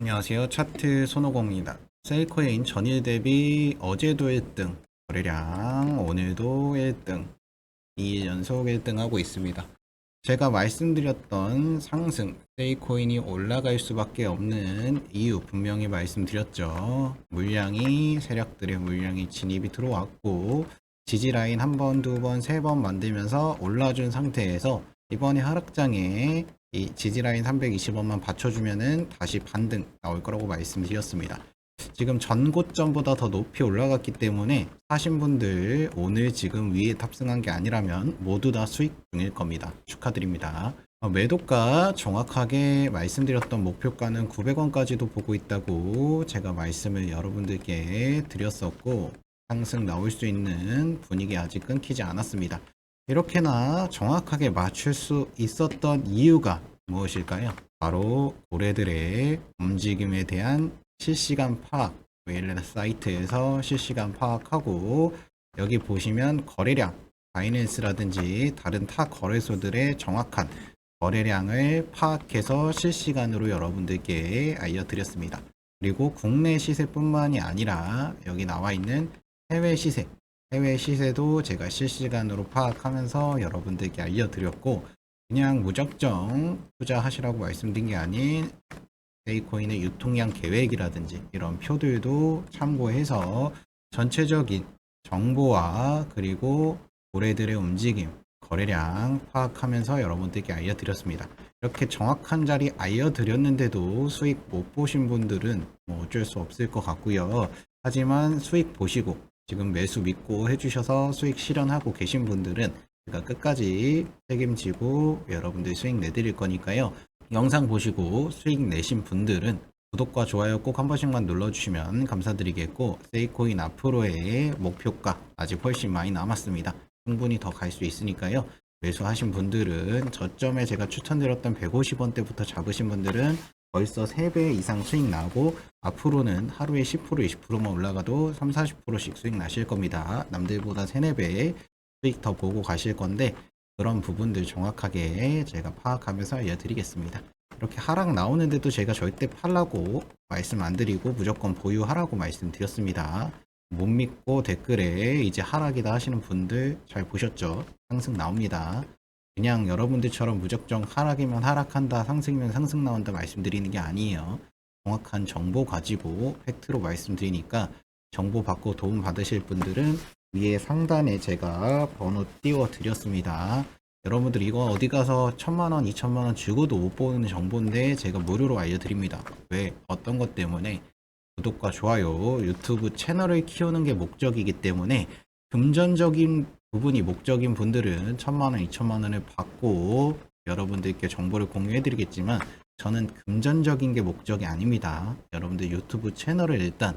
안녕하세요. 차트 손오공입니다. 세이코인 전일 대비 어제도 1등, 거래량 오늘도 1등, 2일 연속 1등 하고 있습니다. 제가 말씀드렸던 상승, 세이코인이 올라갈 수밖에 없는 이유 분명히 말씀드렸죠. 물량이, 세력들의 물량이 진입이 들어왔고, 지지 라인 한 번, 두 번, 세 번 만들면서 올라준 상태에서 이번에 하락장에 이 지지라인 320원만 받쳐주면은 다시 반등 나올 거라고 말씀드렸습니다. 지금 전고점보다 더 높이 올라갔기 때문에 사신 분들 오늘 지금 위에 탑승한 게 아니라면 모두 다 수익 중일 겁니다. 축하드립니다. 어, 매도가 정확하게 말씀드렸던 목표가는 900원까지도 보고 있다고 제가 말씀을 여러분들께 드렸었고 상승 나올 수 있는 분위기 아직 끊기지 않았습니다. 이렇게나 정확하게 맞출 수 있었던 이유가 무엇일까요? 바로 고래들의 움직임에 대한 실시간 파악, 웨일렛 사이트에서 실시간 파악하고 여기 보시면 거래량, 바이낸스라든지 다른 타 거래소들의 정확한 거래량을 파악해서 실시간으로 여러분들께 알려드렸습니다. 그리고 국내 시세뿐만이 아니라 여기 나와 있는 해외 시세, 해외 시세도 제가 실시간으로 파악하면서 여러분들께 알려드렸고 그냥 무작정 투자하시라고 말씀드린 게 아닌 세이코인의 유통량 계획이라든지 이런 표들도 참고해서 전체적인 정보와 그리고 고래들의 움직임, 거래량 파악하면서 여러분들께 알려드렸습니다. 이렇게 정확한 자리 알려드렸는데도 수익 못 보신 분들은 뭐 어쩔 수 없을 것 같고요. 하지만 수익 보시고 지금 매수 믿고 해주셔서 수익 실현하고 계신 분들은 제가 끝까지 책임지고 여러분들 수익 내드릴 거니까요. 영상 보시고 수익 내신 분들은 구독과 좋아요 꼭 한 번씩만 눌러주시면 감사드리겠고 세이코인 앞으로의 목표가 아직 훨씬 많이 남았습니다. 충분히 더 갈 수 있으니까요. 매수하신 분들은 저점에 제가 추천드렸던 150원대부터 잡으신 분들은 벌써 3배 이상 수익 나고 앞으로는 하루에 10% 20%만 올라가도 3, 40%씩 수익 나실 겁니다. 남들보다 3, 4배 수익 더 보고 가실 건데 그런 부분들 정확하게 제가 파악하면서 알려드리겠습니다. 이렇게 하락 나오는데도 제가 절대 팔라고 말씀 안 드리고 무조건 보유하라고 말씀드렸습니다. 못 믿고 댓글에 이제 하락이다 하시는 분들 잘 보셨죠? 상승 나옵니다. 그냥 여러분들처럼 무작정 하락이면 하락한다, 상승이면 상승 나온다 말씀드리는 게 아니에요. 정확한 정보 가지고 팩트로 말씀드리니까 정보 받고 도움 받으실 분들은 위에 상단에 제가 번호 띄워 드렸습니다. 여러분들 이거 어디 가서 천만 원, 이천만 원 주고도 못 보는 정보인데 제가 무료로 알려드립니다. 왜? 어떤 것 때문에? 구독과 좋아요, 유튜브 채널을 키우는 게 목적이기 때문에 금전적인 부분이 목적인 분들은 천만 원, 이천만 원을 받고 여러분들께 정보를 공유해 드리겠지만 저는 금전적인 게 목적이 아닙니다. 여러분들 유튜브 채널을 일단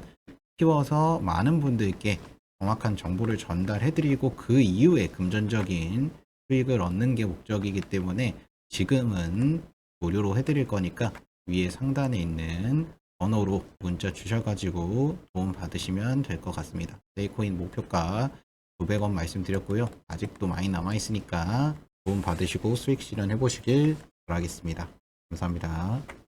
키워서 많은 분들께 정확한 정보를 전달해 드리고 그 이후에 금전적인 수익을 얻는 게 목적이기 때문에 지금은 무료로 해드릴 거니까 위에 상단에 있는 번호로 문자 주셔가지고 도움 받으시면 될 것 같습니다. 세이코인 목표가 900원 말씀드렸고요. 아직도 많이 남아있으니까 도움 받으시고 수익 실현해 보시길 바라겠습니다. 감사합니다.